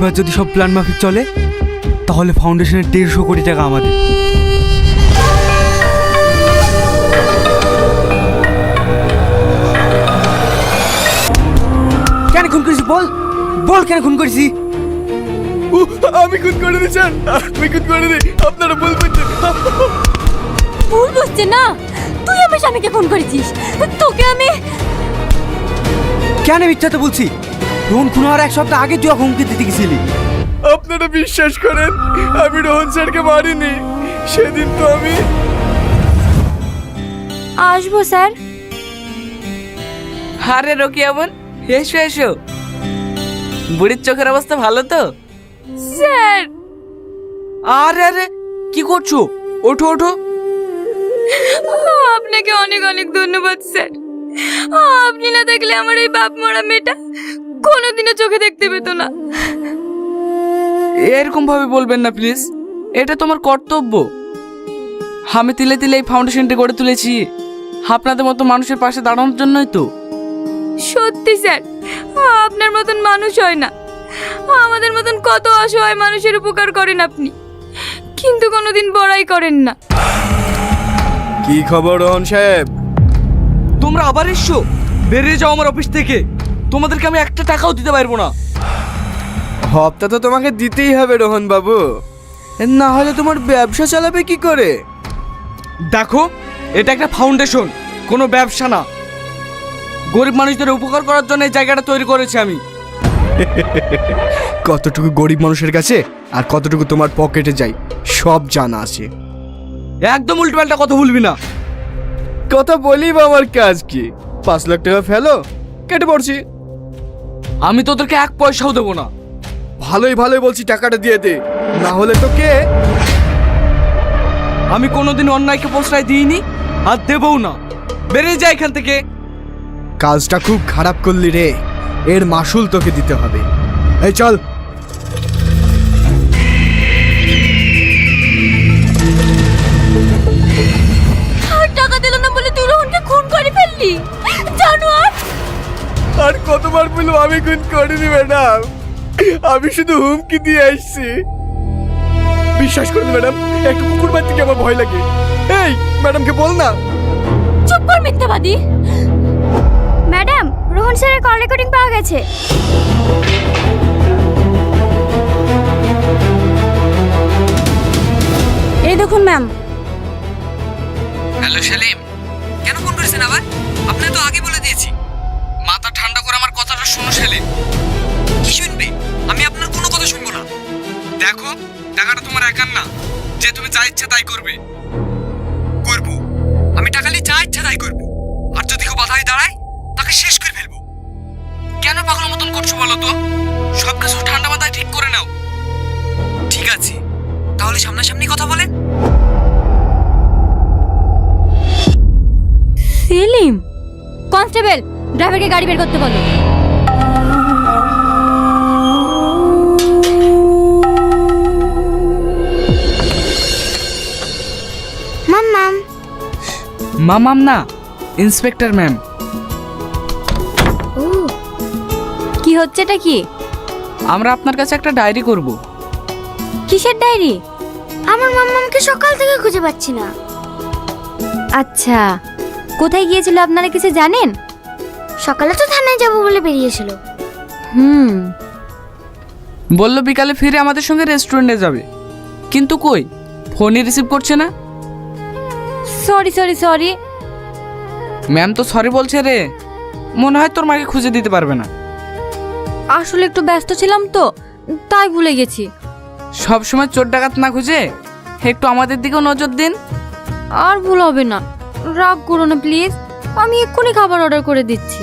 এইবার যদি সব প্ল্যান মাফিক চলে তাহলে ফাউন্ডেশনের দেড়শো কোটি টাকা আমাদের। কেন খুন করেছি বল? বল কেন খুন করেছি আমি খুন করে দিই স্যার। আমি খুন করে দিই আপনারা ভুল করছেন ভুল বুঝছে না? তুই আমার স্বামীকে ফোন করেছিস? তোকে আমি কেন মিথ্যা তো বলছি? রোহন খুন হওয়ার এক সপ্তাহ আগে তুই হুমকি দিতে গেছিলি। আপনারা বিশ্বাস করেন আমি রোহন স্যারকে মারিনি। সেদিন তো আমি আসব স্যার। আরে রকিয়া বোন এসো এসো। বুড়ির চোখের অবস্থা ভালো তো? স্যার। আরে আরে কি করছ? ওঠো ওঠো। আপনাকে অনেক অনেক ধন্যবাদ স্যার। আপনি না থাকলে আমার এই বাপ মরা মেয়েটা কোনোদিনও চোখে দেখতে পেতো না। এরকম ভাবে বলবেন না প্লিজ এটা তোমার কর্তব্য। আমি তিলে তিলে এই ফাউন্ডেশনটি গড়ে তুলেছি। আপনাদের মতো মানুষের পাশে দাঁড়ানোর জন্যই তো। সত্যি স্যার। আপনার মতন মানুষ হয় না। আমাদের মতন কত অসহায় মানুষের উপকার করেন আপনি। কিন্তু কোনোদিন বড়াই করেন না। কি খবর রোহন সাহেব? তোমরা আবার এসছো? বেরিয়ে যাও আমার অফিস থেকে। তোমাদেরকে আমি একটা টাকাও দিতে পারব না। হপ্তা তো তোমাকে দিতেই হবে রোহন বাবু। না হলে তোমার ব্যবসা চালাবে কি করে? দেখো এটা একটা ফাউন্ডেশন কোনো ব্যবসা না। গরিব মানুষদের উপকার করার জন্য এই জায়গাটা তৈরি করেছি আমি। কতটুকু গরিব মানুষের কাছে আর কতটুকু তোমার পকেটে যাই সব জানা আছে। একদম উল্টোপাল্টা কথা বলবি না। কথা বলি বাবার কাজ কি? পাঁচ লাখ টাকা ফেলো কেটে পড়ছি। আমি তোদেরকে এক পয়সাও দেবো না। ভালোই ভালোই বলছি টাকাটা দিয়ে দে। না হলে তো কে? আমি কোনোদিন অন্যায়কে প্রশ্রয় দিইনি আর দেবও না। বেরিয়ে যা এখান থেকে। কাজটা খুব খারাপ করলি রে। এর মাসুল তোকে দিতে হবে। এই চল। আর টাকা দিল না বলে তুই রোহনকে খুন করে ফেললি? আর কতবার বলব আমি খুন করিনি ম্যাডাম আমি শুধু হুমকি দিয়ে আসছি। বিশ্বাস করুন ম্যাডাম একটু কুকুর বাদ থেকে আমার ভয় লাগে। এই ম্যাডামকে বল না। চুপ কর মিথ্যাবাদী। ম্যাডাম রোহন স্যারের কল রেকর্ডিং পাওয়া গেছে। এই দেখুন ম্যাম হ্যালো সেলিম। কেন ফোন করেছেন আবার? আপনাকে তো আগে বলে সেলিম কি শুনবে? আমি আপনার কোনো কথা শুনব না। দেখো, টাকাটা তোমার একার না। যে তুমি যা ইচ্ছা তাই করবে। করব। আমি টাকা নিয়ে যা ইচ্ছা তাই করব। আর যদি কেউ বাধায় দাঁড়ায়, তাকে শেষ করে ফেলব। কেন পাগল মতন করছ বলো তো? সব কিছু ঠান্ডা মাথায় ঠিক করে নাও। ঠিক আছে। তাহলে সামনাসামনি কথা বলেন। সেলিম, কনস্টেবল ড্রাইভারকে গাড়ি বের করতে বলো। মামাম না ইন্সপেক্টর ম্যাম। ও কি হচ্ছে এটা কি? আমরা আপনার কাছে একটা ডায়েরি করব। কিসের ডায়েরি? আমার মাম্মামকে সকাল থেকে খুঁজে পাচ্ছি না। আচ্ছা কোথায় গিয়েছিল আপনারা কিছু জানেন? সকালে তো থানায় যাব বলে বেরিয়েছিল। হুম। বলল বিকালে ফিরে আমাদের সঙ্গে রেস্টুরেন্টে যাবে। কিন্তু কই? ফোনই রিসিভ করছে না। Sorry sorry sorry. ম্যাম তো সরি বলছে রে। মনে হয় তোর মাকে খুঁজে দিতে পারবে না। আসলে একটু ব্যস্ত ছিলাম তো তাই ভুলে গেছি। সব সময় চোর ডাকাত না খুঁজে? একটু আমাদের দিকেও নজর দিন। আর ভুল হবে না। রাগ করো না প্লিজ। আমি এক্ষুনি খাবার অর্ডার করে দিচ্ছি।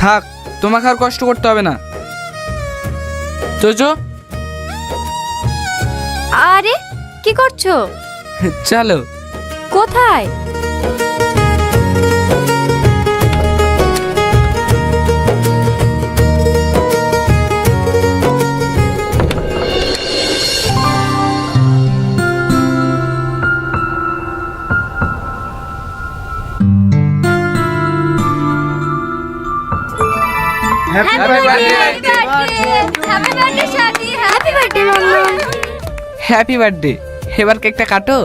থাক তোমাকে আর কষ্ট করতে হবে না। চোচো আরে কি করছ? চলো। কোথায় happy Happy birthday! Happy birthday Shadi happy birthday mamma happy birthday এবার কেকটা কাটো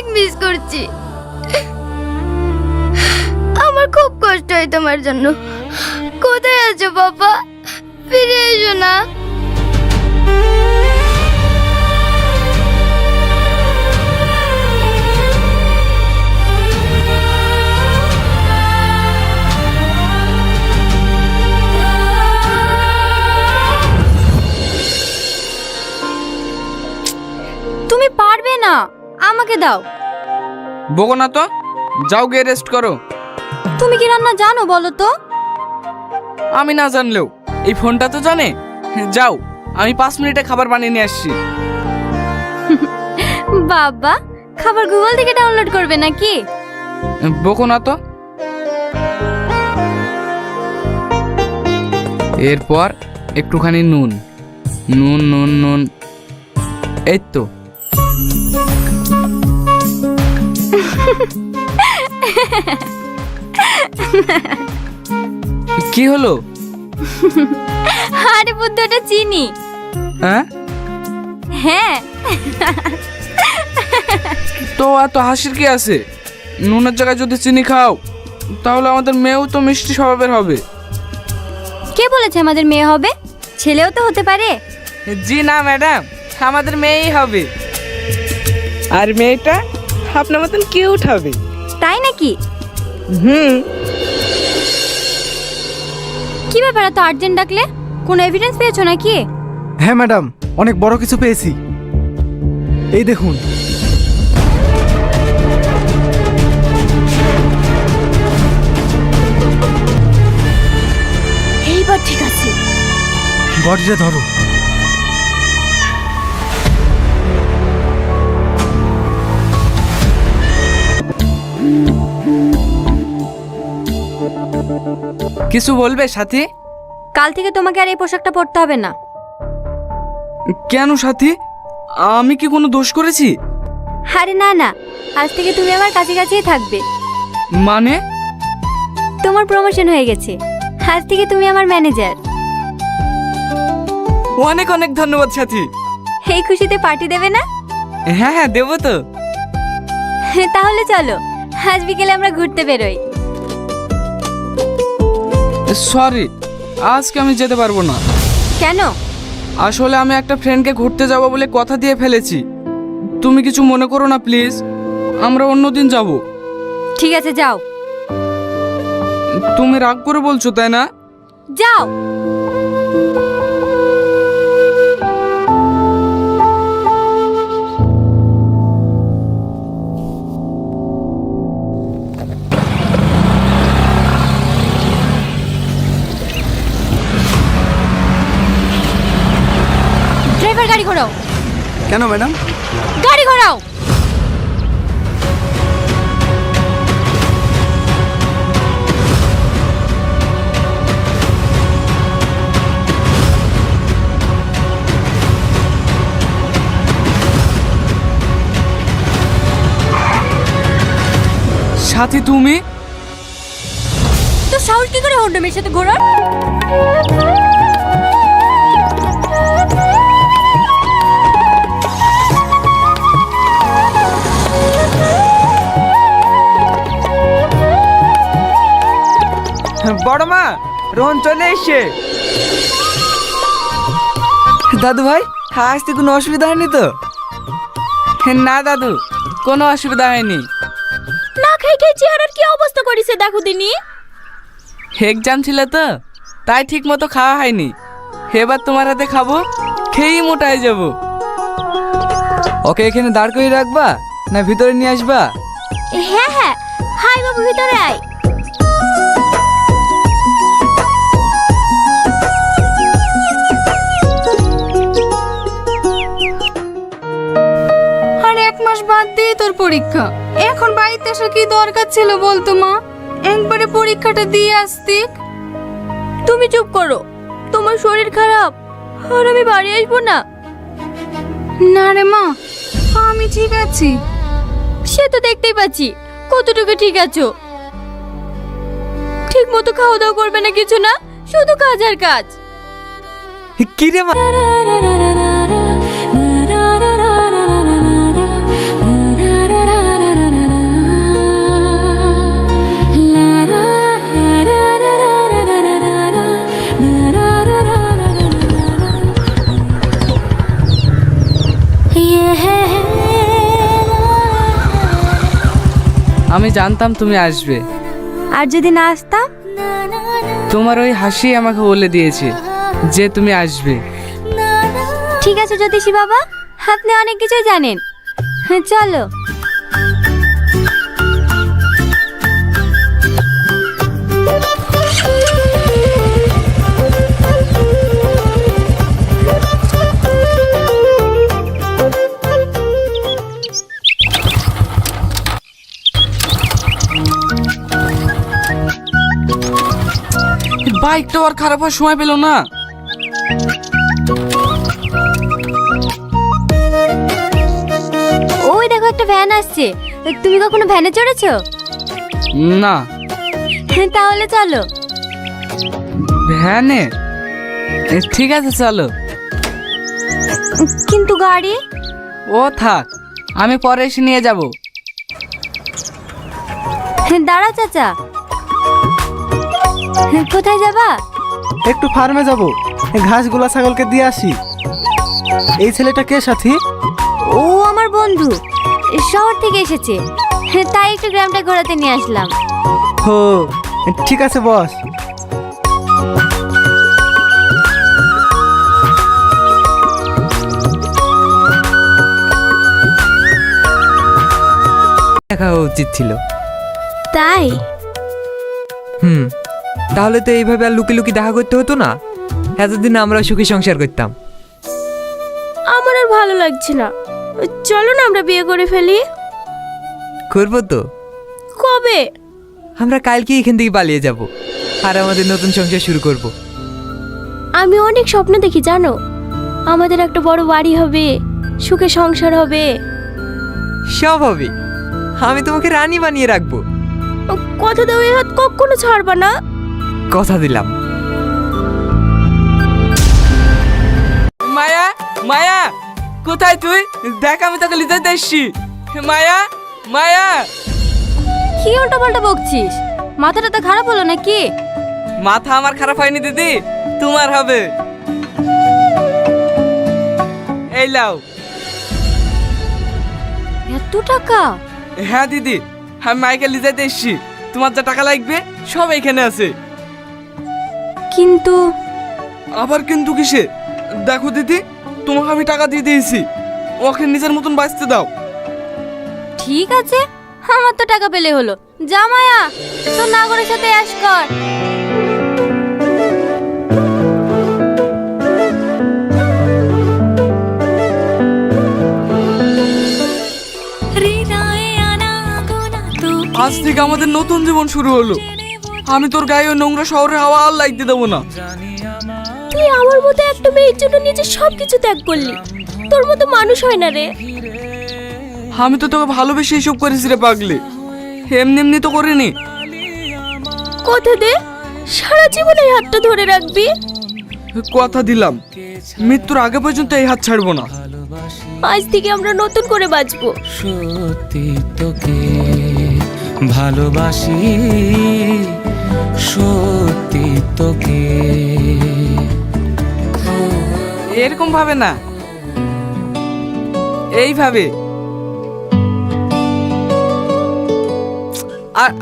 অনেক মিস করছি। আমার খুব কষ্ট হয় তোমার জন্য। কোথায় আছো বাবা ফিরে এসো না। আমাকে দাও। বকো না তো যাও গিয়ে রেস্ট করো। তুমি কি রান্না জানো বলো তো? আমি না জানলেও এই ফোনটা তো জানে? যাও আমি পাঁচ মিনিটে খাবার বানিয়ে নিয়ে আসছি। বাবা খাবার গুগল থেকে ডাউনলোড করবে নাকি? বকো না তো। এরপর একটুখানি নুন। নুন নুন নুন। এই তো। কি হলো? আরে বুদ্ধ ওটা চিনি। হ্যাঁ? হ্যাঁ। তো এত হাসির কি আছে? নুনের জায়গায় যদি চিনি খাও তাহলে আমাদের মেয়েও তো মিষ্টি স্বভাবের হবে। কে বলেছে আমাদের মেয়ে হবে? ছেলেও তো হতে পারে। জি না ম্যাডাম আমাদের মেয়েই হবে। আর মেয়েটা? আপনার মতন কিউট হবে তাই নাকি? হুম। কি ব্যাপার এত আর্জেন্ট ডাকলে? কোনো এভিডেন্স পেয়েছ নাকি? হ্যাঁ ম্যাডাম অনেক বড় কিছু পেয়েছি। এই দেখুন। এইবার ঠিক আছে। বডিটা ধরো। কিছু বলবে সাথী? কাল থেকে তোমাকে আর এই পোশাকটা পরতে হবে না। কেন সাথী? আমি কি কোনো দোষ করেছি? আরে না না। আজ থেকে তুমি আমার কাছে কাছেই থাকবে। মানে? তোমার প্রমোশন হয়ে গেছে। আজ থেকে তুমি আমার ম্যানেজার অনেক অনেক ধন্যবাদ সাথী। এই খুশিতে পার্টি দেবে না? হ্যাঁ হ্যাঁ দেবো তো। তাহলে চলো আজ বিকেলে আমরা ঘুরতে বেরোই। সরি আজকে আমি যেতে পারব না। কেন? আসলে আমি একটা ফ্রেন্ডকে ঘুরতে যাব বলে কথা দিয়ে ফেলেছি। তুমি কিছু মনে করো না প্লিজ আমরা অন্যদিন যাব। ঠিক আছে যাও। তুমি রাগ করে বলছো তাই না? যাও। কেন ম্যাডাম? গাড়ি ঘোরাও। সাথী তুমি? তো সাহস কি করে হন্ডা মেয়ের সাথে ঘোরার? বড় মা রোহন চলে এসছে। দাদু ভাই আসতে কোনো অসুবিধা হয়নি তো? না দাদু কোনো অসুবিধা হয়নি। না খাই খাই চেহারার কি অবস্থা করেছে দেখো দিনি। এক্সাম ছিল তো তাই ঠিক মতো খাওয়া হয়নি। এবার তোমার হাতে খাব খেয়েই মোটা হয়ে যাব। ওকে এখানে দাঁড় করিয়ে রাখবা না ভিতরে নিয়ে আসবা? হ্যাঁ হ্যাঁ। হাই বাবু ভিতরে আয়। মাস বাদ দিয়ে তোর পরীক্ষা। এখন বাড়িতে আসার কি দরকার ছিল বলতো মা? একবারে পরীক্ষাটা দিয়ে আসতি তুমি চুপ করো। তোমার শরীর খারাপ। আর আমি বাড়ি আসব না। না রে মা আমি ঠিক আছি। সে তো দেখতেই পাচ্ছি। কতটুকু ঠিক আছো? ঠিক মতো খাওয়া দাওয়া করবে না কিছু না? শুধু কাজ আর কাজ। কি রে মা? আমি জানতাম তুমি আসবে। আর যদি না আসতাম? তোমার ওই হাসি আমাকে বলে দিয়েছে যে তুমি আসবে। ঠিক আছে জ্যোতিষী বাবা আপনি অনেক কিছু জানেন। চলো। বাইকটা আর খারাপ হওয়ার সময় পেল না। ওই দেখো একটা ভ্যান আসছে। তুমি কখনো ভ্যানে চড়েছো? না। তাহলে চলো। ভ্যানে এ, ঠিক আছে চলো। কিন্তু গাড়ি? ও থাক আমি পরে এসে নিয়ে যাব। দাঁড়া চাচা। কোথায় যাবা? একটু ফার্মে যাব। ঘাসগুলা ছাগলকে দিয়ে আসি। এই ছেলেটা কে সাথী? ও আমার বন্ধু। শহর থেকে এসেছে। তাই একটু গ্রামটা ঘোরাতে নিয়ে আসলাম। হো ঠিক আছে বস। দেখা উচিত ছিল। তাই? হুম। তাহলে তো এইভাবে আর লুকি লুকি দেখা করতে হতো না। এতদিন আমরা সুখী সংসার করতাম। আমার আর ভালো লাগছে না। চলো না আমরা বিয়ে করে ফেলি। করব তো। কবে? আমরা কালকে এখান থেকে পালিয়ে যাব। আর আমাদের নতুন সংসার শুরু করব। আমি অনেক স্বপ্ন দেখি জানো? আমাদের একটা বড় বাড়ি হবে সুখে সংসার হবে। সব হবে। আমি তোমাকে রানী বানিয়ে রাখব। কথা দাও এই হাত কখনো ছাড়বা না। কথা দিলাম। মায়া মায়া কোথায় তুই? দেখ আমি তোকে লিতে এসছি। মায়া মায়া। কি উল্টো পাল্টা বকছিস? মাথাটা তো খারাপ হলো নাকি? মাথা আমার খারাপ হয়নি দিদি। তোমার হবে। এই লাও এত টাকা? হ্যাঁ দিদি। আমি মাইকে লিজাইতে এসছি। তোমার যা টাকা লাগবে সব এখানে আছে। কিন্তু আবার কিন্তু কিসে? দেখো দিদি তোমাকে আমি টাকা দিয়ে দিয়েছি। ওকে নিজের মতন বাঁচতে দাও। ঠিক আছে আমার তো টাকা পেলে হলো। যা মায়া তোর নাগরের সাথে অ্যাশ কর। আজ থেকে আমাদের নতুন জীবন শুরু হলো। আমি তোর গায়ে নোংরা শহরে হাওয়া আর লাগতে দেবো না। তুই আমার মতো একটা মেয়ের জন্য নিজের সব কিছু ত্যাগ করলি। তোর মতো মানুষ হয় না রে। আমি তো তোকে ভালোবেসে এসব করেছি রে পাগলি। এমনি এমনি তো করিনি। কথা দে। সারা জীবন এই হাতটা ধরে রাখবি। কথা দিলাম। মৃত্যুর আগে পর্যন্ত এই হাত ছাড়বো না। আজ থেকে আমরা নতুন করে বাঁচবো। সত্যি তোকে ভালোবাসি। সত্যি তোকে। এরকম ভাবে না। এইভাবে।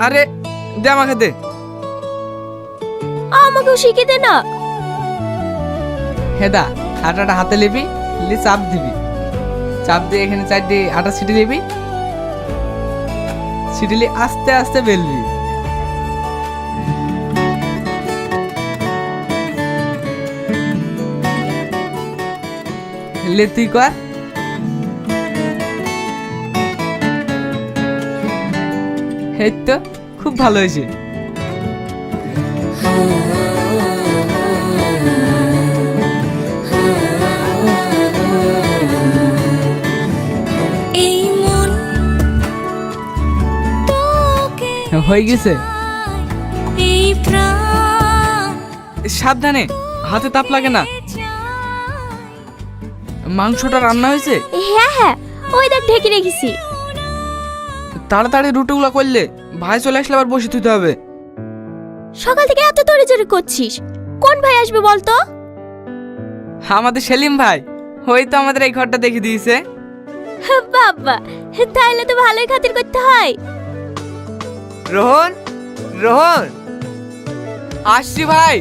আরে দে আমাকে দে। আমাকেও শিখে দে না। হেদা আটাটা হাতে নিবি লি চাপ দিবি। চাপ দিয়ে এখানে চারটে আটা ছিটি দিবি ছিটিলি আস্তে আস্তে বেলবি। লে তুই কর। এই তো খুব ভালো হয়েছে। হয়ে গেছে। সাবধানে হাতে তাপ লাগে না। মাংসটা রান্না হয়েছে? হ্যাঁ হ্যাঁ ওই দেখ ঢেকে রেখেছি। তাড়াতাড়ি রুটিগুলো করলে ভাই চলে আসলে আবার বসে থুতে হবে। সকাল থেকে এত তড়ি জড়ি করছিস? কোন ভাই আসবে বলতো? আমাদের সেলিম ভাই ওই তো আমাদের এই ঘরটা দেখে দিয়েছে। বাবা তাইলে তো ভালোই খাতির করতে হয়। রোহন রোহন! আসছি ভাই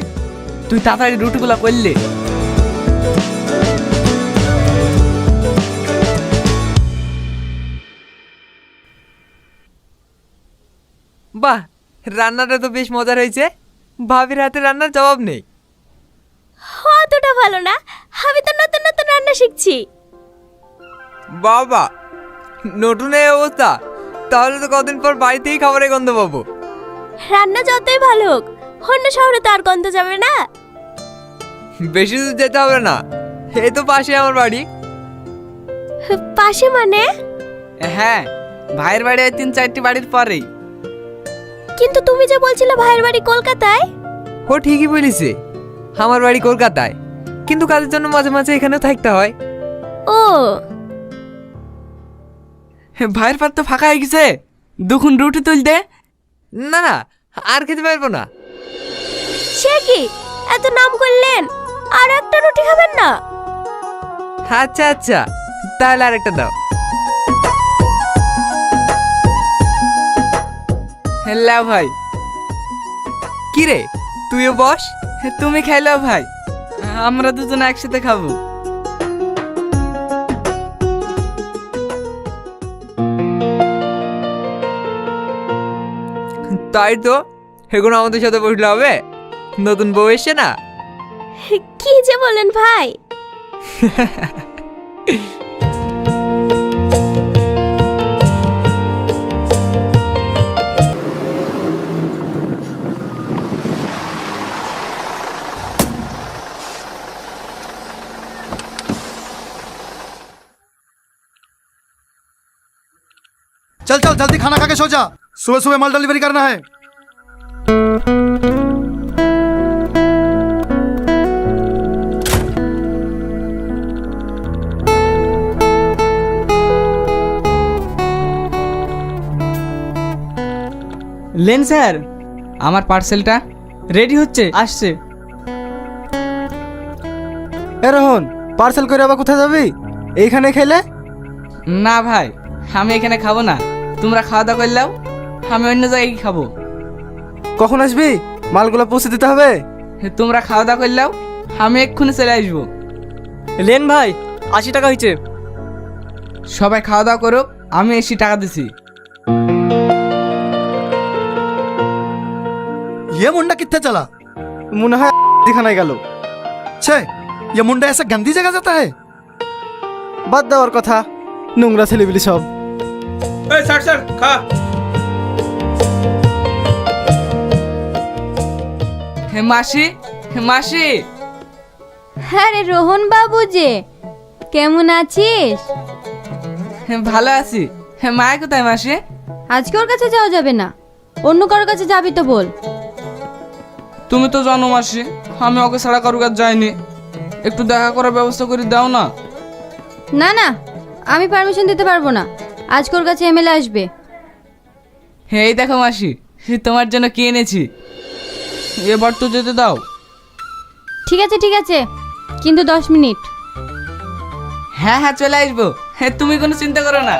তুই তাড়াতাড়ি রুটিগুলো করলে। বাহ রান্নাটা তো বেশ মজার হয়েছে। ভাবির হাতে রান্নার জবাব নেই। অতটা ভালো না আমি তো নতুন নতুন রান্না শিখছি। বাবা নতুন এই অবস্থা। তাহলে তো কদিন পর বাড়িতেই খাবারের গন্ধ পাবো। রান্না যতই ভালো হোক অন্য শহরে তো আর গন্ধ যাবে না। বেশি দূর যেতে হবে না। এই তো পাশে আমার বাড়ি। পাশে মানে? হ্যাঁ ভাইয়ের বাড়ি ওই তিন চারটি বাড়ির পরেই। কিন্তু তুমি যে বলছিলে ভাইয়ের বাড়ি কলকাতায়? ও ঠিকই বলেছে। আমার বাড়ি কলকাতায়। কিন্তু কাজের জন্য মাঝে মাঝে এখানেও থাকতে হয়। ও। ভাইয়ের পাত তো ফাঁকা হয়ে গেছে। দুখন রুটি তুলতে না না আর খেতে পারব না। সে কি? এত নাম করলেন। আর একটা রুটি খাবেন না? আচ্ছা আচ্ছা। তাহলে আরেকটা দাও। হ্যাঁ ভাই। কি রে তুইও বস? তুমি খাইলো ভাই। আমরা দুজন একসাথে খাব। তাই তো এখন আমাদের সাথে বসলে হবে? নতুন বউ এসছে না? কি যে বলেন ভাই। जल्दी खाना खा के सो जा सुबह सुबह माल डिलीवरी करना है লেন স্যার আমার পার্সেলটা রেডি হচ্ছে আসছে এ রোহন পার্সেল করে আবার কোথায় যাবি এইখানে খেলে না ভাই আমি এখানে খাবো না তোমরা খাওয়া দাওয়া করলেও আমি অন্য জায়গায় গিয়ে খাবো কখন আসবি মালগুলো পৌঁছে দিতে হবে তোমরা খাওয়া দাওয়া করলেও আমি এক্ষুনি চলে আসবো লেন ভাই আশি টাকা হয়েছে সবাই খাওয়া দাওয়া করুক আমি এসি টাকা দিছি ये मुंडा कितने चला মনে হয় দিখানায় গেল छे ये मुंडा ऐसा गंदी जगह जाता है বাদ দেওয়ার কথা নোংরা ছেলেবিলি সব হে মাসি হে মাসি। আরে রোহন বাবু যে কেমন আছিস? হে, ভালো আছি। হে মায়া কোথায় মাসি? আজকে ওর কাছে যাওয়া যাবে না। অন্য কারোর কাছে যাবি তো বল। তুমি তো জানো মাসি আমি ওকে ছাড়া কারোর কাছে যাইনি। একটু দেখা করার ব্যবস্থা করে দাও না। না না আমি পারমিশন দিতে পারব না। আজকে ওর কাছে এমএলএ আসবে হে এই দেখো মাসি তোমার জন্য কি এনেছি এবার তো যেতে দাও ঠিক আছে ঠিক আছে কিন্তু দশ মিনিট হ্যাঁ হ্যাঁ চলে আসব হ্যাঁ তুমি কোনো চিন্তা করো না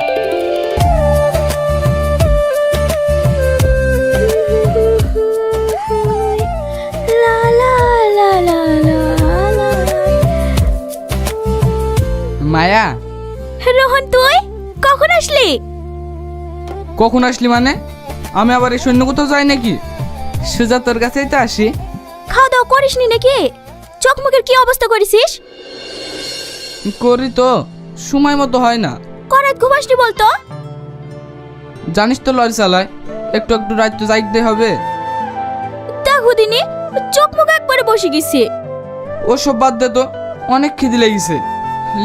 লা লা লা লা লা লা। মায়া রোহন তুই কখন আসলি? কখন আসলি মানে? আমি আবার এই সৈন্য কোথাও যাই নাকি? সুজা তোর কাছেই তো আসি। খাওয়া দাওয়া করিসনি নাকি? চোখ মুখের কি অবস্থা করেছিস? করি তো সময় মতো হয় না। করাত ঘুমাসনি বলতো? জানিস তো লরি চালায় একটু একটু রাত তো যাইতে হবে। দেখো দিনি চোখ মুখ একবারে বসে গেছে। ও সব বাদ দে তো অনেক খিদে লেগেছে।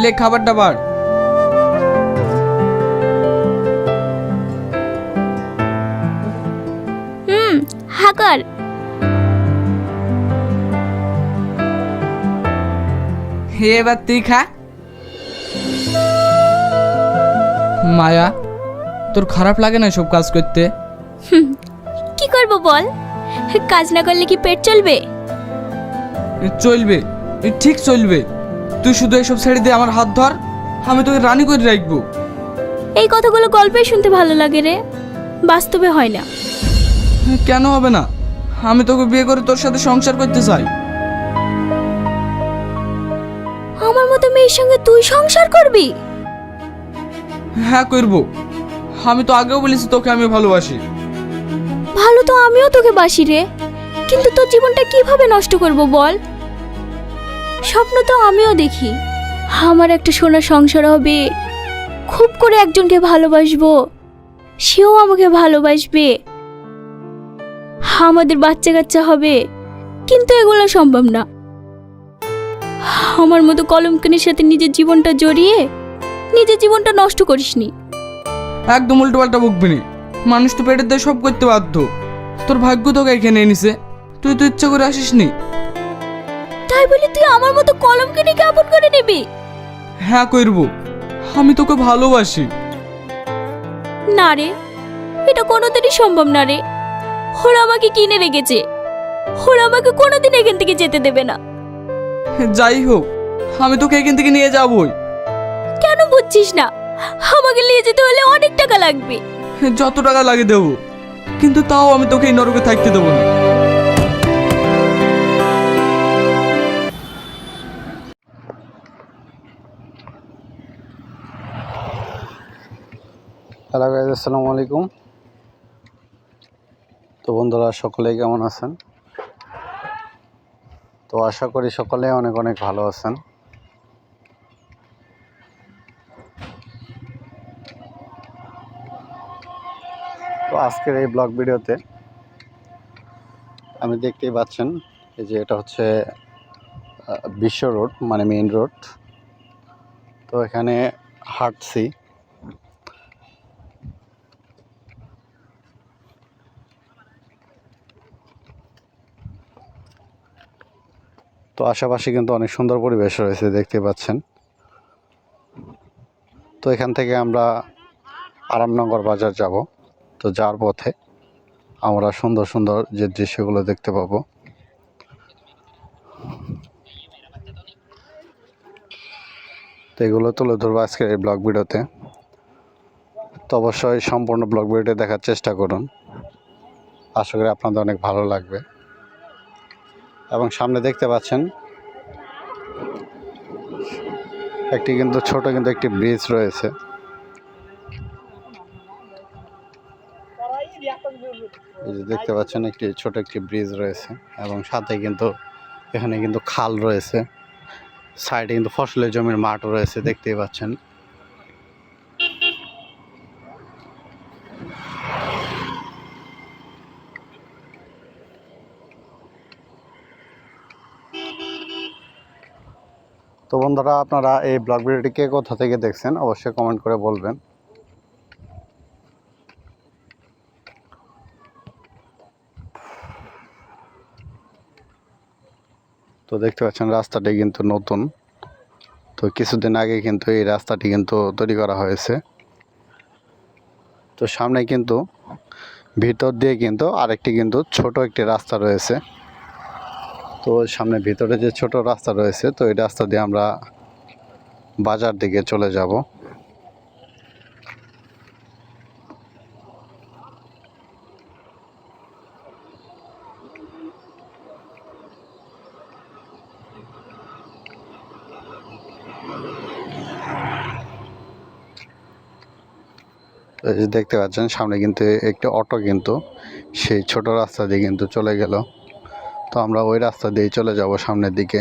লে খাবার দাবার হে এবার তুই খা। মায়া তোর খারাপ লাগে না সব কাজ করতে? কি করব বল? কাজ না করলে কি পেট চলবে? চলবে। ঠিক চলবে। তুই শুধু এসব ছেড়ে দিয়ে আমার হাত ধর। আমি তোকে রানি করে রাখব। এই কথাগুলো গল্পে শুনতে ভালো লাগে রে। বাস্তবে হয় না। কেন হবে না? আমি তোকে বিয়ে করে তোর সাথে সংসার করতে চাই। আমার মতো মেয়ের সঙ্গে তুই সংসার করবি? হ্যাঁ করব। আমি তো আগেও বলেছি তোকে আমি ভালোবাসি। ভালো তো আমিও তোকে বাসি রে। কিন্তু তোর জীবনটা কীভাবে নষ্ট করব বল? স্বপ্ন তো আমিও দেখি। আমার একটা সোনা সংসার হবে। খুব করে একজনকে ভালোবাসবো। সেও আমাকে ভালোবাসবে। আমাদের বাচ্চা কাচ্চা হবে। কিন্তু এগুলো সম্ভব না। আমার মতো কলমকানির সাথে নিজের জীবনটা জড়িয়ে নিজের জীবনটা নষ্ট করিসনি। একদম উল্টো পাল্টা বকবি নি। মানুষ তো পেটের দিয়ে সব করতে বাধ্য। তোর ভাগ্য তোকে এখানে এনেছে। তুই তো ইচ্ছা করে আসিস নি তাই বলে তুই আমার মতো কলমকানিকে আপন করে নিবি? হ্যাঁ করব। আমি তোকে ভালোবাসি। না রে এটা কোনোদিনই সম্ভব না রে। ওরা আমাকে কিনে রেখেছে। ওরা আমাকে কোনোদিন এখান থেকে যেতে দেবে না। যাই হোক আমি তোকে এখান থেকে নিয়ে যাবই। কেন বুঝছিস না? আমাকে নিয়ে যেতে হলে অনেক টাকা লাগবে। যত টাকা লাগে দেবো। কিন্তু তাও আমি তোকে এই নরকে থাকতে দেবো না। হ্যালো গাইজ আসসালামু আলাইকুম তো বন্ধুরা সকলেই কেমন আছেন? তো আশা করি সকলে অনেক অনেক ভালো আছেন। তো আজকের এই ব্লগ ভিডিওতে আমি দেখতেই পাচ্ছেন, এই যে এটা হচ্ছে বিশ্ব রোড মানে মেইন রোড তো এখানে হাঁটছি। তো আশেপাশে কিন্তু অনেক সুন্দর পরিবেশ রয়েছে, দেখতে পাচ্ছেন। তো এখান থেকে আমরা আরামনগর বাজার যাব। তো যার পথে আমরা সুন্দর সুন্দর যে দৃশ্যগুলো দেখতে পাবো। তো এগুলো তুলে ধরবো আজকের এই ব্লগ ভিডিওতে। তো অবশ্যই সম্পূর্ণ ব্লগ ভিডিওটি দেখার চেষ্টা করুন। আশা করি আপনাদের অনেক ভালো লাগবে। এবং সামনে দেখতে পাচ্ছেন একটি কিন্তু ছোট কিন্তু একটি ব্রিজ রয়েছে। দেখতে পাচ্ছেন একটি ছোট একটি ব্রিজ রয়েছে এবং সাথে কিন্তু এখানে কিন্তু খাল রয়েছে। সাইডে কিন্তু ফসলের জমির মাঠ রয়েছে, দেখতেই পাচ্ছেন। তো বন্ধুরা, আপনারা এই ব্লগ ভিডিওটি কে কোথা থেকে দেখছেন অবশ্যই কমেন্ট করে বলবেন। তো দেখতে পাচ্ছেন, রাস্তাটি কিন্তু নতুন। তো কিছুদিন আগে কিন্তু এই রাস্তাটি কিন্তু তৈরি করা হয়েছে। তো সামনে কিন্তু ভিতর দিয়ে কিন্তু আরেকটি কিন্তু ছোট একটি রাস্তা রয়েছে। তো সামনে ভিতরে যে ছোট রাস্তা রয়েছে, তো এই রাস্তা দিয়ে আমরা বাজার দিকে চলে যাব। দেখতে পাচ্ছেন, সামনে কিন্তু একটি অটো কিন্তু সেই ছোট রাস্তা দিয়ে কিন্তু চলে গেল। তো আমরা ওই রাস্তা দিয়ে চলে যাব সামনের দিকে।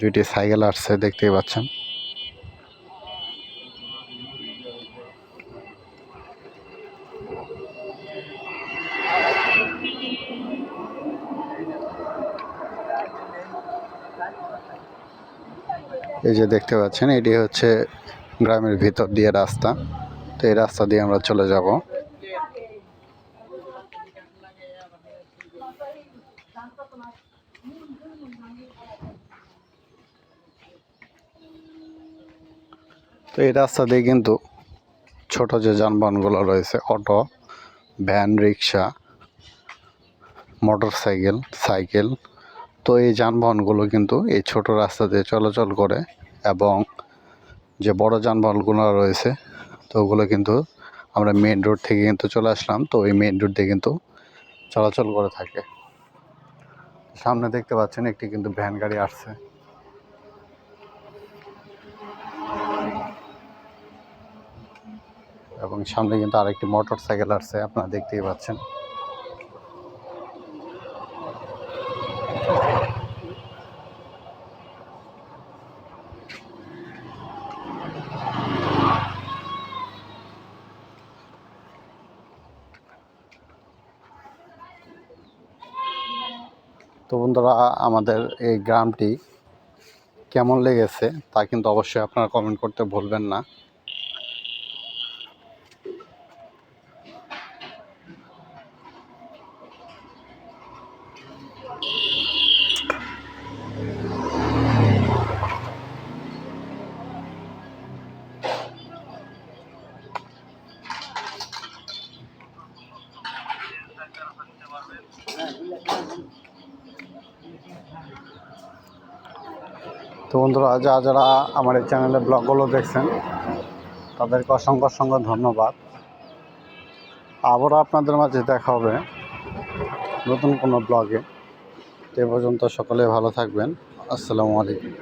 দুইটি সাইকেল আসছে, দেখতেই পাচ্ছেন। এই যে দেখতে পাচ্ছেন, এটি হচ্ছে গ্রামের ভিতর দিয়ে রাস্তা। তো এই রাস্তা দিয়ে আমরা চলে যাব। এই রাস্তা দিয়ে কিন্তু ছোট যে যানবাহনগুলো রয়েছে, auto, van, rickshaw motorcycle cycle তো এই যানবাহনগুলো কিন্তু এই ছোট রাস্তা দিয়ে চলাচল করে এবং যে বড় যানবাহনগুলো রয়েছে, তো ওগুলো কিন্তু আমরা মেন রোড থেকে কিন্তু চলে আসলাম, তো এই মেন রোড দিয়ে কিন্তু চলাচল করে থাকে। সামনে দেখতে পাচ্ছেন একটি কিন্তু ভ্যান গাড়ি আসছে। এবং সামনে কিন্তু আরেকটি মোটর সাইকেল আসছে, আপনারা দেখতেই পাচ্ছেন। তো বন্ধুরা, আমাদের এই গ্রামটি কেমন লেগেছে তা কিন্তু অবশ্যই আপনারা কমেন্ট করতে ভুলবেন না তো বন্ধুরা যা যারা আমার এই চ্যানেলে ব্লগগুলো দেখছেন, তাদেরকে অসংখ্য অসংখ্য ধন্যবাদ। আবারও আপনাদের মাঝে দেখা হবে নতুন কোনো ব্লগে। এ পর্যন্ত সকলে ভালো থাকবেন। আসসালামু আলাইকুম।